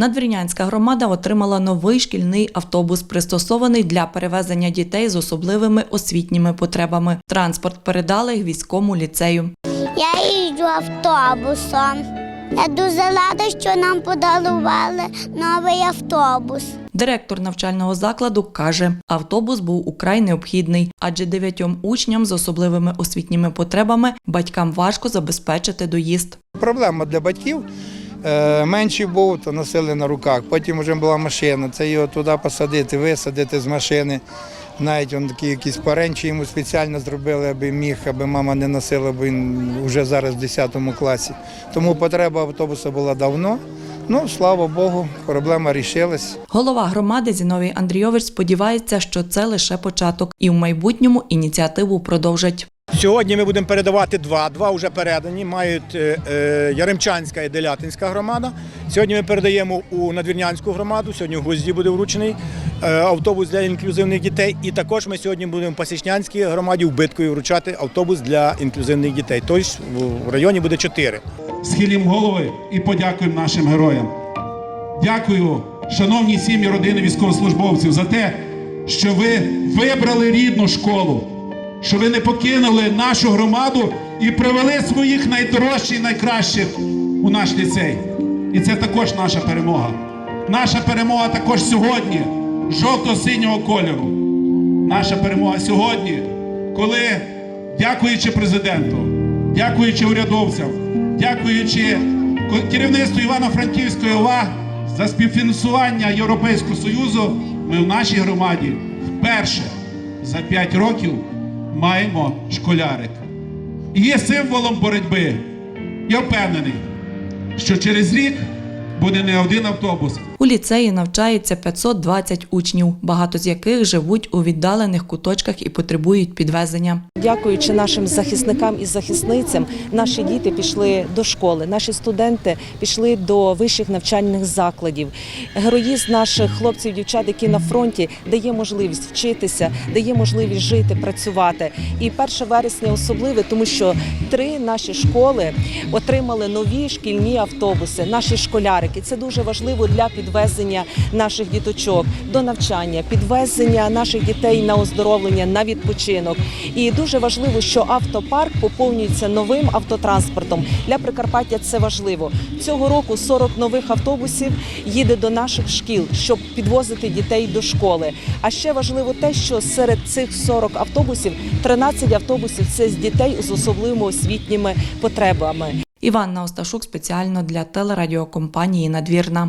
Надвірнянська громада отримала новий шкільний автобус, пристосований для перевезення дітей з особливими освітніми потребами. Транспорт передали військовому ліцею. Я їжджу автобусом. Я дуже рада, що нам подарували новий автобус. Директор навчального закладу каже, автобус був украй необхідний, адже дев'ятьом учням з особливими освітніми потребами батькам важко забезпечити доїзд. Проблема для батьків. Е, Менший був, то носили на руках. Потім вже була машина. Це його туди посадити, висадити з машини. Навіть он такі якісь паренчі йому спеціально зробили, аби міг, аби мама не носила, бо він вже зараз в 10 класі. Тому потреба автобуса була давно. Ну, слава Богу, проблема рішилась. Голова громади Зіновій Андрійович сподівається, що це лише початок, і в майбутньому ініціативу продовжать. Сьогодні ми будемо передавати два. Два вже передані. Мають е, е, Яремчанська і Делятинська громада. Сьогодні ми передаємо у Надвірнянську громаду. Сьогодні в Гузді буде вручений е, автобус для інклюзивних дітей. І також ми сьогодні будемо в Пасічнянській громаді в Биткою вручати автобус для інклюзивних дітей. Тобто в районі буде чотири. схилім голови і подякуємо нашим героям. Дякую, шановні сім'ї родини військовослужбовців, за те, що ви вибрали рідну школу, що ви не покинули нашу громаду і привели своїх найдорожчих і найкращих у наш ліцей. І це також наша перемога. Наша перемога також сьогодні жовто-синього кольору. Наша перемога сьогодні, коли, дякуючи президенту, дякуючи урядовцям, дякуючи керівництву Івано-Франківської ОВА за співфінансування Європейського Союзу, ми в нашій громаді вперше за 5 років маємо школярик. І є символом боротьби. Я впевнений, що через рік буде не один автобус, У ліцеї навчається 520 учнів, багато з яких живуть у віддалених куточках і потребують підвезення. Дякуючи нашим захисникам і захисницям, наші діти пішли до школи, наші студенти пішли до вищих навчальних закладів. Героїзм наших хлопців, дівчат, які на фронті, дає можливість вчитися, дає можливість жити, працювати. І 1 вересня особливе, тому що три наші школи отримали нові шкільні автобуси, наші школярики. Це дуже важливо для підвезення наших діточок до навчання, підвезення наших дітей на оздоровлення, на відпочинок. І дуже важливо, що автопарк поповнюється новим автотранспортом. Для Прикарпаття це важливо. Цього року 40 нових автобусів їде до наших шкіл, щоб підвозити дітей до школи. А ще важливо те, що серед цих 40 автобусів 13 автобусів це з дітей з особливими освітніми потребами. Іванна Осташук спеціально для телерадіокомпанії Надвірна.